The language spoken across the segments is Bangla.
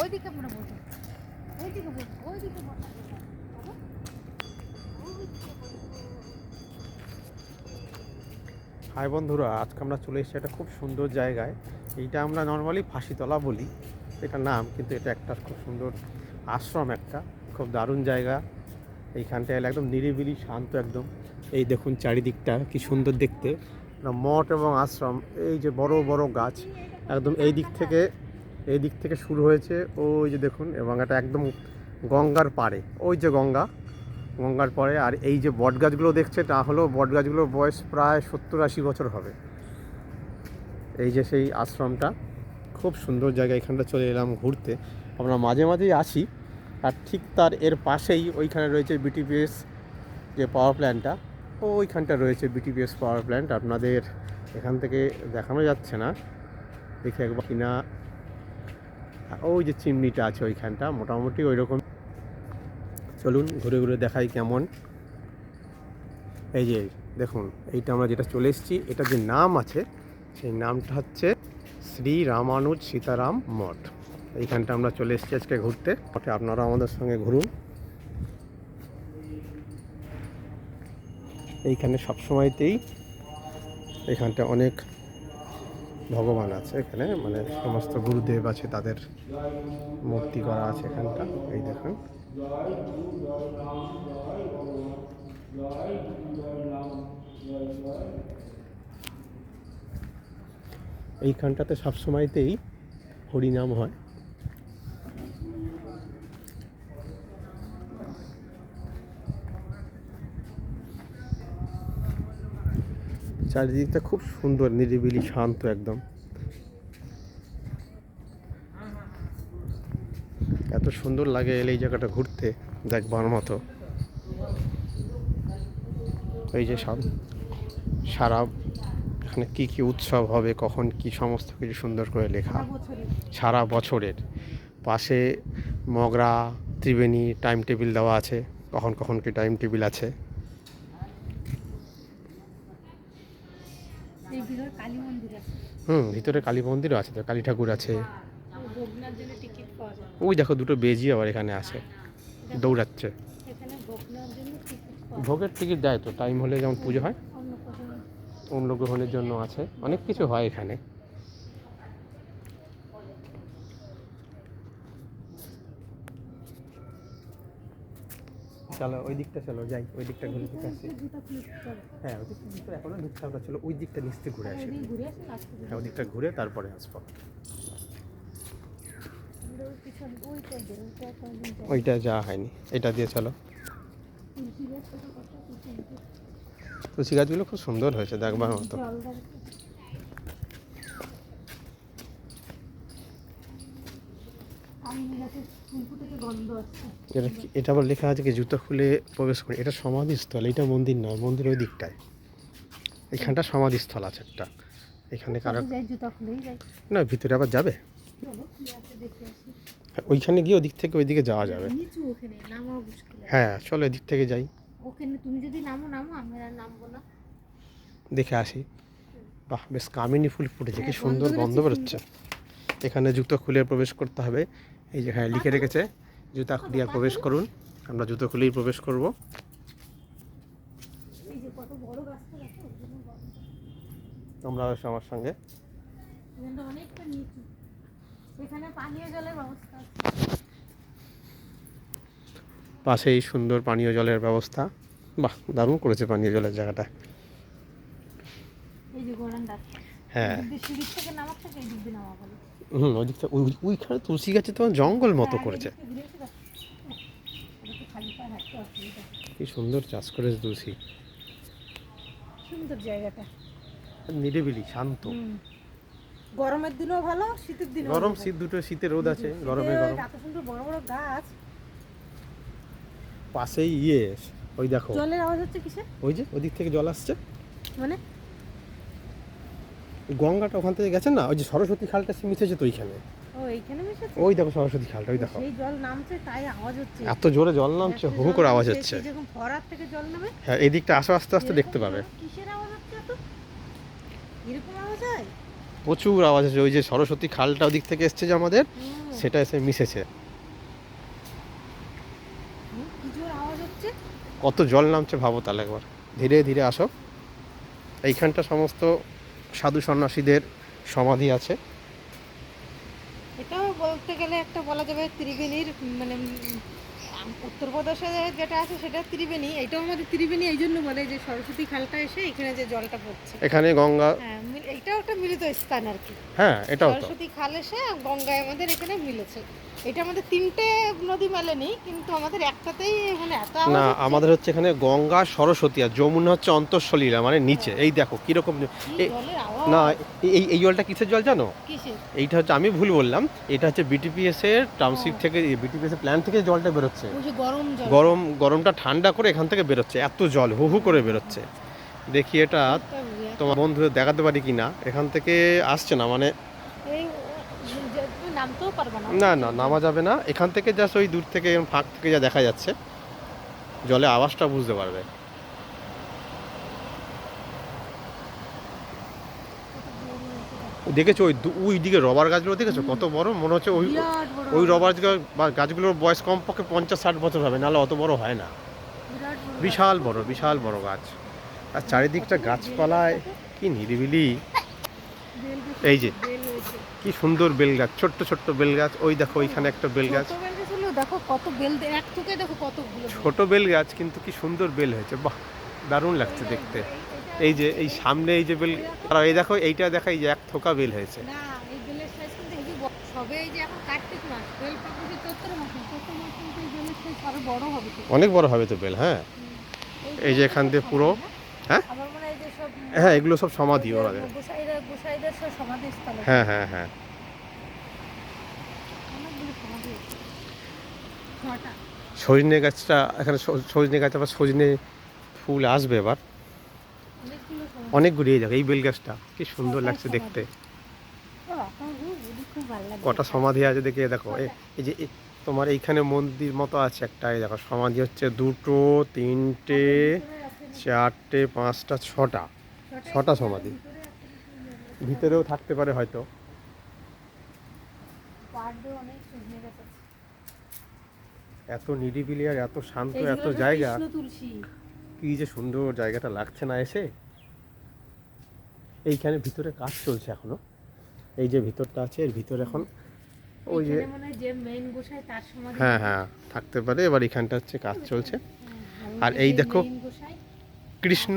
ওইদিকে ওইদিকে ওইদিকে। হাই বন্ধুরা, আজকে আমরা চলে এসেছি একটা খুব সুন্দর জায়গায়। এইটা আমরা নর্মালি ফাঁসিতলা বলি, এটা নাম, কিন্তু এটা একটা খুব সুন্দর আশ্রম একটা, খুব দারুণ জায়গা। এইখানটা এলে একদম নিরিবিলি, শান্ত একদম। এই দেখুন চারিদিকটা, কি সুন্দর দেখতে। মঠ এবং আশ্রম, এই যে বড় বড় গাছ, একদম এই দিক থেকে এই দিক থেকে শুরু হয়েছে, ওই যে দেখুন এবং এটা একদম গঙ্গার পাড়ে। ওই যে গঙ্গা, গঙ্গার পরে আর এই যে বট গাছগুলো দেখছে, তা হলো বট গাছগুলোর বয়স প্রায় সত্তর আশি বছর হবে। এই যে সেই আশ্রমটা, খুব সুন্দর জায়গা, এখানটা চলে এলাম ঘুরতে। আমরা মাঝে মাঝেই আসি, আর ঠিক তার এর পাশেই ওইখানে রয়েছে বিটিপিএস যে পাওয়ার প্ল্যান্টটা ওইখানটা রয়েছে বিটিপিএস পাওয়ার প্ল্যান্ট আপনাদের এখান থেকে দেখানো যাচ্ছে না, দেখি একবার কিনা ওই যে চিমনিটা আছে ওইখানটা, মোটামুটি ওই রকম চলুন ঘুরে ঘুরে দেখাই কেমন। এই যে, দেখুন, এইটা আমরা যেটা চলে এসেছি, এটা যে নাম আছে, সেই নামটা হচ্ছে শ্রী রামানুজ সীতারাম মঠ। এইখানটা আমরা চলে এসেছি আজকে ঘুরতে। মঠে আপনারা আমাদের সঙ্গে ঘুরুন। এইখানে সবসময়তেই এখানটা অনেক ভগবান আছে এখানে মানে সমস্ত গুরুদেব আছে, তাদের মূর্তি করা আছে এখানটা, এই দেখুন। এইখানটাতে সবসময়তেই হরিনাম হয়। চারিদিকটা খুব সুন্দর, নিরিবিলি, শান্ত একদম। এত সুন্দর লাগে এলে এই জায়গাটা ঘুরতে, দেখবার মতো। এই যে সব সারা এখানে কি কি উৎসব হবে, কখন কি সমস্ত কিছু সুন্দর করে লেখা। সারা বছরের। পাশে মগরা, ত্রিবেণী টাইম টেবিল দেওয়া আছে। কখন কখন কি টাইম টেবিল আছে। হুম, ভিতরে কালী মন্দিরও আছে তো কালী ঠাকুর আছে। ওই দেখো দুটো বেজি আবার এখানে আছে, দৌড়াচ্ছে। ভোগের টিকিট দেয় তো টাইম হলে যেমন পুজো হয় অন্য গ্রহণের জন্য আছে, অনেক কিছু হয় এখানে। চলো ওই দিকটা চলো যাই ওই দিকটা ঘুরে দেখে আসি। হ্যাঁ ওই দিকটা ভিতরে এখনও ঢুকতে হবে চলো ওই দিকটা নিচতে ঘুরে আসি। ঘুরে হ্যাঁ ওই দিকটা ঘুরে তারপরে আসব। ওইটা যাওয়া হয়নি এটা দিয়ে চলো। তুলসী গাছগুলো খুব সুন্দর হয়েছে দেখবার মতো জল দাঁড়িয়ে আমি গাছের ফুল ফুটেছে গন্ধ আসছে এটা এটা আবার লেখা আছে কি জুতো খুলে প্রবেশ করে। এটা সমাধিস্থল এটা মন্দির নয় মন্দির ওই দিকটায়। এখানটা সমাধিস্থল আছে একটা। এখানে কারও না ভিতরে আবার যাবে? হ্যাঁ, ওইখানে গিয়ে ওদিক থেকে ওইদিকে যাওয়া যাবে। হ্যাঁ চলো এদিক থেকে যাই। ওখানে তুমি যদি নামো নামো আমি নামবো না। দেখে আসি। বাহ বেশ কামিনী ফুল ফুটেছে কি হ্যাঁ, সুন্দর গন্ধ বেরোচ্ছে। এখানে জুতো খুলে প্রবেশ করতে হবে। এই যে হ্যাঁ লিখে রেখেছে। জুতা খুলিয়া প্রবেশ করুন। আমরা জুতো খুলেই প্রবেশ করব। তোমরা এসো আমার সঙ্গে। পাশেই সুন্দর পানীয় জলের ব্যবস্থা। বাহ দারুণ করেছে পানীয় জলের জায়গাটা। হ্যাঁ। হুম ওই দিকটা ওই ওইখানে তুলসী গাছে তোমার জঙ্গল মতো হ্যাঁ, করেছে। কি সুন্দর চাষ করেছে তুলসী। সুন্দর জায়গাটা। নিরিবিলি শান্ত। গরমের দিনেও ভালো শীতের দিনেও গরম শীত দুটো শীতে রোদ আছে গরমে গরম। এত সুন্দর বড় বড় গাছ। পাশেই ইয়ে ওই দেখো। জলের আওয়াজ হচ্ছে কিসে ওই যে ওদিক থেকে জল আসছে। মানে? গঙ্গাটা ওখান থেকে গেছেন না? ওই যে সরস্বতী খালটা সে মিশেছে তো ওইখানে ওই দেখো সরস্বতী খালটা ওই দেখো। জল নামছে তাই আওয়াজ হচ্ছে। এত জোরে জল নামছে হু করে আওয়াজ হচ্ছে। থেকে জল নামে। হ্যাঁ এই দিকটা আসো আস্তে আস্তে দেখতে পাবে। কিসের আওয়াজ হচ্ছে এত? এরকম আওয়াজ হয়? প্রচুর আওয়াজ আছে ওই যে সরস্বতী খালটা ওদিক থেকে এসছে যে আমাদের সেটা এসে মিশেছে। কত জল নামছে ভাবো তাহলে একবার। ধীরে ধীরে আসো। এইখানটা সমস্ত সাধু সন্ন্যাসীদের সমাধি আছে। এটাও বলতে গেলে একটা বলা যাবে ত্রিবেণীর মানে উত্তরপ্রদেশে যেটা আছে সেটা ত্রিবেণী এটাও আমাদের ত্রিবেণী এই জন্য বলে যে সরস্বতী খালটা এসে এখানে যে জলটা পড়ছে। এখানে গঙ্গা হ্যাঁ এইটাও একটা মিলিত স্থান আর কি। হ্যাঁ এটাও তো। সরস্বতী খাল এসে গঙ্গায় আমাদের এখানে মিলেছে। এটা আমাদের তিনটে নদী মেলেনি কিন্তু আমাদের একটাতেই মানে এত না আমাদের হচ্ছে এখানে গঙ্গা সরস্বতী আর যমুনা হচ্ছে অন্তঃসলীলা মানে নিচে। এই দেখো কীরকম না এই এই জলটা কিসের জল জানো? এইটা হচ্ছে আমি ভুল বললাম এটা হচ্ছে বিটিপিএস এর টাউনশিপ থেকে বিটিপিএস এর প্ল্যান থেকে জলটা বেরোচ্ছে। গরম গরমটা ঠান্ডা করে এখান থেকে বেরোচ্ছে এত জল হু হু করে বেরোচ্ছে। দেখি এটা ইয়ে। তোমার বন্ধুদের দেখাতে পারি কি না এখান থেকে আসছে না মানে না। না নামা যাবে না। এখান থেকে জাস্ট ওই দূর থেকে ফাঁক থেকে যা দেখা যাচ্ছে জলে আওয়াজটা বুঝতে পারবে। দেখেছ ওই ওই দিকে রবার গাছগুলো দেখেছ? কত বড়? মনে হচ্ছে ওই ওই রবার গাছগুলোর বয়স কমপক্ষে পঞ্চাশ ষাট বছর হবে নাহলে অত বড় হয় না। বিশাল বড় বিশাল বড় গাছ। আর চারিদিকটা গাছপালায় কি নিরিবিলি। এই যে কি সুন্দর বেল গাছ ছোট্ট ছোট্ট বেল গাছ। ওই দেখো ওইখানে একটা বেল গাছ। দেখো কত বেল এক দেখো কতগুলো। ছোট বেল গাছ কিন্তু কি সুন্দর বেল হয়েছে। বাহ দারুণ লাগছে দেখতে। এই যে এই সামনে এই যে বেল আর এই দেখো এইটা দেখা এই যে এক থোকা বেল হয়েছে না এই বেলের সাইজ কিন্তু হেভি বড়। সবে এই যে এখন কার্তিক মাস বেল পাকুছে চৈত্র মাসে চৈত্র মাস কিন্তু এই বেলের সাইজ আরও বড় হবে তো। অনেক বড় হবে তো বেল হ্যাঁ এই যে এখান দিয়ে পুরো হ্যাঁ? আমার মনে হয় যে সব হ্যাঁ এগুলো সব সমাধি ওনাদের। হ্যাঁ হ্যাঁ হ্যাঁ সজনে গাছটা এখানে সজনে গাছ আবার সজনে ফুল আসবে এবার অনেকগুলো ঘুরিয়ে অনেকগুলি এই দেখো এই বেল গাছটা কি সুন্দর লাগছে দেখতে। ও, আপনার খুব বুদ্ধি খুব ভালো লাগে কটা সমাধি আছে দেখে দেখো এই যে তোমার এইখানে মন্দির মতো আছে একটা এই দেখো সমাধি হচ্ছে দুটো তিনটে চারটে পাঁচটা ছটা। ছটা সমাধি। ভিতরেও থাকতে পারে হয়তো। অনেক। এত নিরিবিলি আর এত শান্ত এত জায়গা। কি যে সুন্দর জায়গাটা লাগছে না এসে। এইখানে ভিতরে কাজ চলছে এখনও। এই যে ভিতরটা আছে এর ভিতরে এখন ওই যে হ্যাঁ হ্যাঁ থাকতে পারে। এবার এখানটা হচ্ছে কাজ চলছে। হ্যাঁ, আর এই দেখো কৃষ্ণ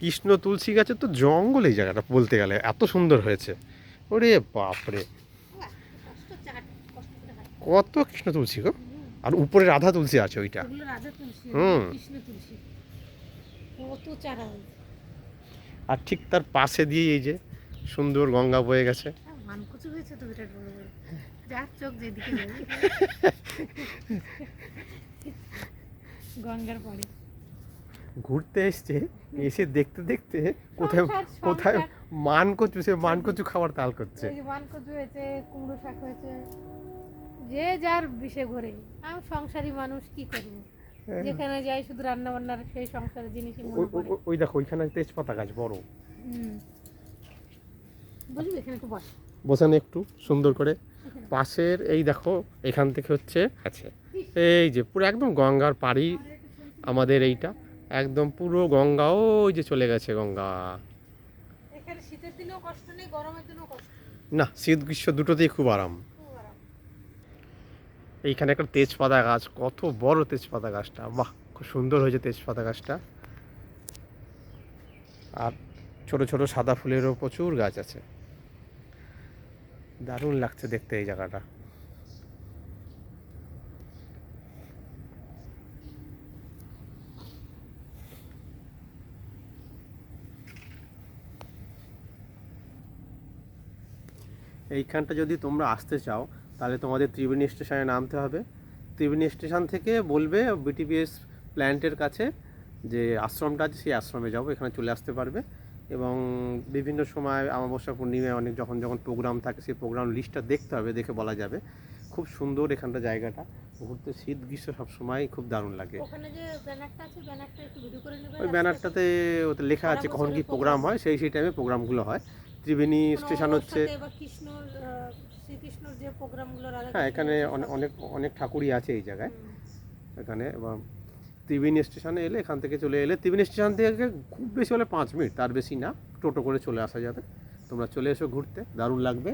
কৃষ্ণ তুলসী গাছের তো জঙ্গল এই জায়গাটা বলতে গেলে এত সুন্দর হয়েছে। ওরে বাপরে। কত কৃষ্ণ তুলসী গো। আর উপরে রাধা তুলসী আছে ওইটা। হুম। কত চারা আর ঠিক তার পাশে দিয়ে এই যে সুন্দর গঙ্গা বয়ে গেছে। হ্যাঁ, মানকুচু গঙ্গার পরে। ঘুরতে এসছে এসে দেখতে দেখতে কোথায় কোথায় সংসার। মান কচু সে মান কচু খাবার তাল করছে। যে হয়েছে কুমড়ো শাক হয়েছে। যে যার বিষে ঘরে। আমি সংসারী মানুষ কি করব? যেখানে যাই শুধু রান্না বান্নার সেই সংসারের জিনিসই মনে ওই- পড়ে। ওই- ওই দেখো ওইখানে তেজপাতা গাছ বড়। হুম। বুঝলি? এখানে একটু বস। বসান একটু সুন্দর করে। পাশের এই দেখো এখান থেকে হচ্ছে আছে। এই যে পুরো একদম গঙ্গার পাড়ি আমাদের এইটা। একদম পুরো গঙ্গা ওই যে চলে গেছে গঙ্গা। না শীত গ্রীষ্ম দুটোতেই খুব আরাম। এইখানে একটা তেজপাতা গাছ, কত বড় তেজপাতা গাছটা, বাহ, খুব সুন্দর হয়েছে তেজপাতা গাছটা। আর ছোট ছোট সাদা ফুলেরও প্রচুর গাছ আছে। দারুণ লাগছে দেখতে এই জায়গাটা। এইখানটা যদি তোমরা আসতে চাও তাহলে তোমাদের ত্রিবেণী স্টেশনে নামতে হবে। ত্রিবেণী স্টেশন থেকে বলবে বিটিপিএস প্ল্যান্টের কাছে যে আশ্রমটা আছে সেই আশ্রমে যাব এখানে চলে আসতে পারবে। এবং বিভিন্ন সময় অমাবস্যা পূর্ণিমায় অনেক যখন যখন প্রোগ্রাম থাকে সেই প্রোগ্রাম লিস্টটা দেখতে হবে দেখে বলা যাবে। খুব সুন্দর এখানটা জায়গাটা। ঘুরতে শীত গ্রীষ্ম সবসময় খুব দারুণ লাগে। ওই ব্যানারটাতে ওতে লেখা আছে কখন কি প্রোগ্রাম হয় সেই সেই টাইমে প্রোগ্রামগুলো হয়। ত্রিবেণী স্টেশন হচ্ছে শ্রীকৃষ্ণর যে প্রোগ্রামগুলো হ্যাঁ এখানে অনেক অনেক অনেক ঠাকুরই আছে এই জায়গায়। এখানে এবং ত্রিবেণী স্টেশনে এলে এখান থেকে চলে এলে ত্রিবেণী স্টেশন থেকে খুব বেশি হলে পাঁচ মিনিট তার বেশি না। টোটো করে চলে আসা যাবে। তোমরা চলে এসো ঘুরতে দারুণ লাগবে।